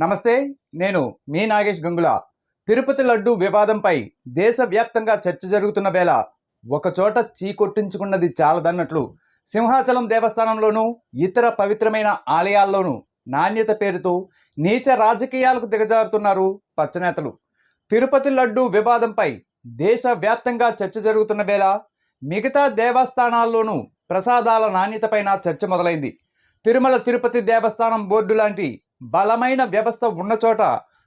నమస్తే నేను మీ నాగేష్ గంగుల. తిరుపతి లడ్డు వివాదంపై దేశవ్యాప్తంగా చర్చ జరుగుతున్న వేళ ఒకచోట చీకొట్టించుకున్నది చాలదన్నట్లు సింహాచలం దేవస్థానంలోనూ ఇతర పవిత్రమైన ఆలయాల్లోనూ నాణ్యత పేరుతో నీచ రాజకీయాలకు దిగజారుతున్నారు పచ్చనేతలు. తిరుపతి లడ్డు వివాదంపై దేశవ్యాప్తంగా చర్చ జరుగుతున్న వేళ మిగతా దేవస్థానాల్లోనూ ప్రసాదాల నాణ్యతపైన చర్చ మొదలైంది. తిరుమల తిరుపతి దేవస్థానం బోర్డు లాంటి బలమైన వ్యవస్థ ఉన్న చోట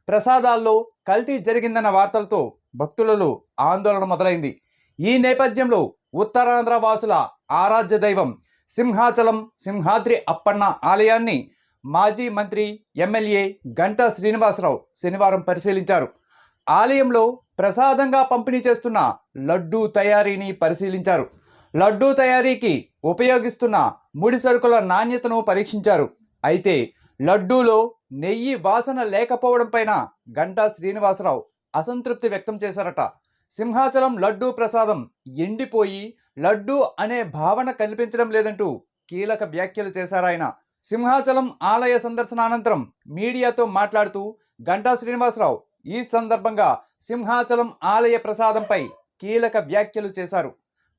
ప్రసాదాల్లో కల్తీ జరిగిందన్న వార్తలతో భక్తులలో ఆందోళన మొదలైంది. ఈ నేపథ్యంలో ఉత్తరాంధ్ర వాసుల ఆరాధ్య దైవం సింహాచలం సింహాద్రి అప్పన్న ఆలయాన్ని మాజీ మంత్రి ఎమ్మెల్యే గంటా శ్రీనివాసరావు శనివారం పరిశీలించారు. ఆలయంలో ప్రసాదంగా పంపిణీ చేస్తున్న లడ్డూ తయారీని పరిశీలించారు. లడ్డూ తయారీకి ఉపయోగిస్తున్న ముడి సరుకుల నాణ్యతను పరీక్షించారు. అయితే లడ్డూలో నెయ్యి వాసన లేకపోవడం పైన గంటా శ్రీనివాసరావు అసంతృప్తి వ్యక్తం చేశారట. సింహాచలం లడ్డూ ప్రసాదం ఎండిపోయి లడ్డూ అనే భావన కనిపించడం లేదంటూ కీలక వ్యాఖ్యలు చేశారాయన సింహాచలం ఆలయ సందర్శన అనంతరం మీడియాతో మాట్లాడుతూ గంటా శ్రీనివాసరావు ఈ సందర్భంగా సింహాచలం ఆలయ ప్రసాదంపై కీలక వ్యాఖ్యలు చేశారు.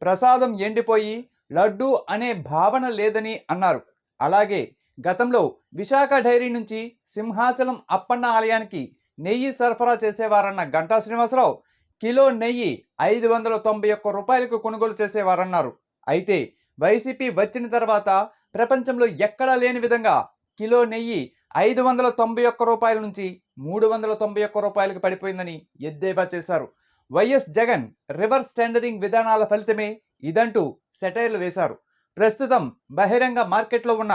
ప్రసాదం ఎండిపోయి లడ్డూ అనే భావన లేదని అన్నారు. అలాగే గతంలో విశాఖ డైరీ నుంచి సింహాచలం అప్పన్న ఆలయానికి నెయ్యి సరఫరా చేసేవారన్న గంటా శ్రీనివాసరావు కిలో నెయ్యి ఐదు వందల తొంభై ఒక్క రూపాయలకు కొనుగోలు చేసేవారన్నారు. అయితే వైసీపీ వచ్చిన తర్వాత ప్రపంచంలో ఎక్కడా లేని విధంగా కిలో నెయ్యి ఐదు వందల తొంభై ఒక్క రూపాయల నుంచి మూడు వందల తొంభై ఒక్క రూపాయలకు పడిపోయిందని ఎద్దేవా చేశారు. వైఎస్ జగన్ రివర్స్ టెండరింగ్ విధానాల ఫలితమే ఇదంటూ సెటైర్లు వేశారు. ప్రస్తుతం బహిరంగ మార్కెట్లో ఉన్న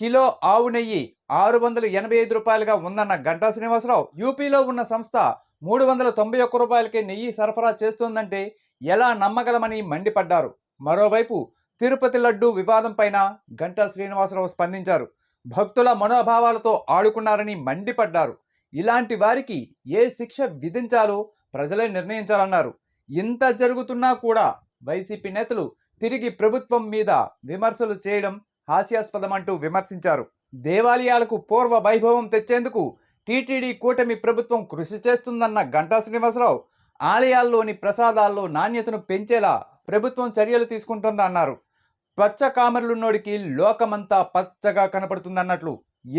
కిలో ఆవు నెయ్యి ఆరు వందల ఎనభై ఐదు రూపాయలుగా ఉందన్న గంటా శ్రీనివాసరావు యూపీలో ఉన్న సంస్థ మూడు వందల తొంభై ఒక్క రూపాయలకే నెయ్యి సరఫరా చేస్తోందంటే ఎలా నమ్మగలమని మండిపడ్డారు. మరోవైపు తిరుపతి లడ్డు వివాదం పైన గంటా శ్రీనివాసరావు స్పందించారు. భక్తుల మనోభావాలతో ఆడుకున్నారని మండిపడ్డారు. ఇలాంటి వారికి ఏ శిక్ష విధించాలో ప్రజలే నిర్ణయించాలన్నారు. ఇంత జరుగుతున్నా కూడా వైసీపీ నేతలు తిరిగి ప్రభుత్వం మీద విమర్శలు చేయడం హాస్యాస్పదమంటూ విమర్శించారు. దేవాలయాలకు పూర్వ వైభవం తెచ్చేందుకు టీటీడీ కూటమి ప్రభుత్వం కృషి చేస్తుందన్న గంటా శ్రీనివాసరావు ఆలయాల్లోని ప్రసాదాల్లో నాణ్యతను పెంచేలా ప్రభుత్వం చర్యలు తీసుకుంటుందన్నారు పచ్చ కామర్లున్నోడికి లోకమంతా పచ్చగా కనపడుతుందన్నట్లు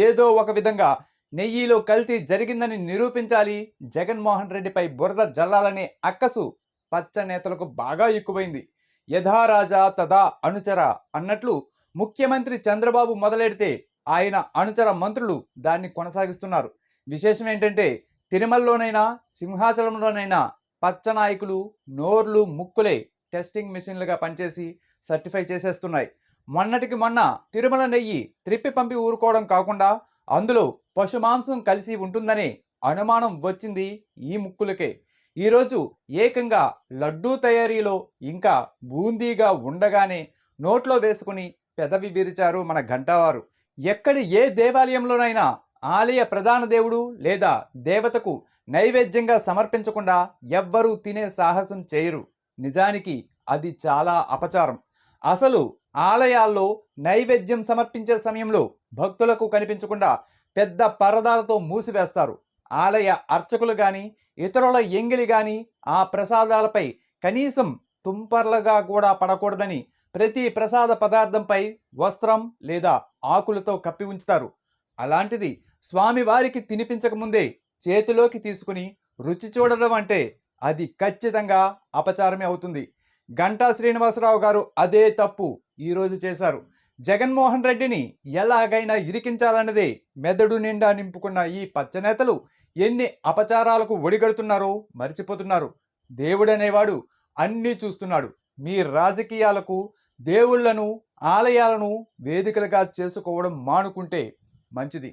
ఏదో ఒక విధంగా నెయ్యిలో కల్తీ జరిగిందని నిరూపించాలి జగన్మోహన్ రెడ్డిపై బురద జల్లాలనే అక్కసు పచ్చ నేతలకు బాగా ఎక్కువైంది. యథారాజా తదా అనుచర అన్నట్లు ముఖ్యమంత్రి చంద్రబాబు మొదలెడితే ఆయన అనుచర మంత్రులు దాన్ని కొనసాగిస్తున్నారు. విశేషం ఏంటంటే తిరుమలలోనైనా సింహాచలంలోనైనా పచ్చ నాయకులు నోర్లు ముక్కులే టెస్టింగ్ మిషన్లుగా పనిచేసి సర్టిఫై చేసేస్తున్నాయి. మొన్నటికి మొన్న తిరుమల నెయ్యి త్రిప్పి పంపి ఊరుకోవడం కాకుండా అందులో పశు మాంసం కలిసి ఉంటుందనే అనుమానం వచ్చింది ఈ ముక్కులకే. ఈరోజు ఏకంగా లడ్డూ తయారీలో ఇంకా బూందీగా ఉండగానే నోట్లో వేసుకుని పెదవి విరిచారు మన ఘంటావారు. ఎక్కడి ఏ దేవాలయంలోనైనా ఆలయ ప్రధాన దేవుడు లేదా దేవతకు నైవేద్యంగా సమర్పించకుండా ఎవ్వరూ తినే సాహసం చేయరు. నిజానికి అది చాలా అపచారం. అసలు ఆలయాల్లో నైవేద్యం సమర్పించే సమయంలో భక్తులకు కనిపించకుండా పెద్ద పరదాలతో మూసివేస్తారు. ఆలయ అర్చకులు కానీ ఇతరుల ఎంగిలి కానీ ఆ ప్రసాదాలపై కనీసం తుంపర్లుగా కూడా పడకూడదని ప్రతి ప్రసాద పదార్థంపై వస్త్రం లేదా ఆకులతో కప్పి ఉంచుతారు. అలాంటిది స్వామివారికి తినిపించకముందే చేతిలోకి తీసుకుని రుచి చూడడం అంటే అది ఖచ్చితంగా అపచారమే అవుతుంది. గంటా శ్రీనివాసరావు గారు అదే తప్పు ఈరోజు చేశారు. జగన్మోహన్ రెడ్డిని ఎలాగైనా ఇరికించాలన్నదే మెదడు నిండా నింపుకున్న ఈ పచ్చనేతలు ఎన్ని అపచారాలకు ఒడిగడుతున్నారో మర్చిపోతున్నారు. దేవుడనేవాడు అన్నీ చూస్తున్నాడు. మీ రాజకీయాలకు దేవుళ్ళను ఆలయాలను వేదికలుగా చేసుకోవడం మానుకుంటే మంచిది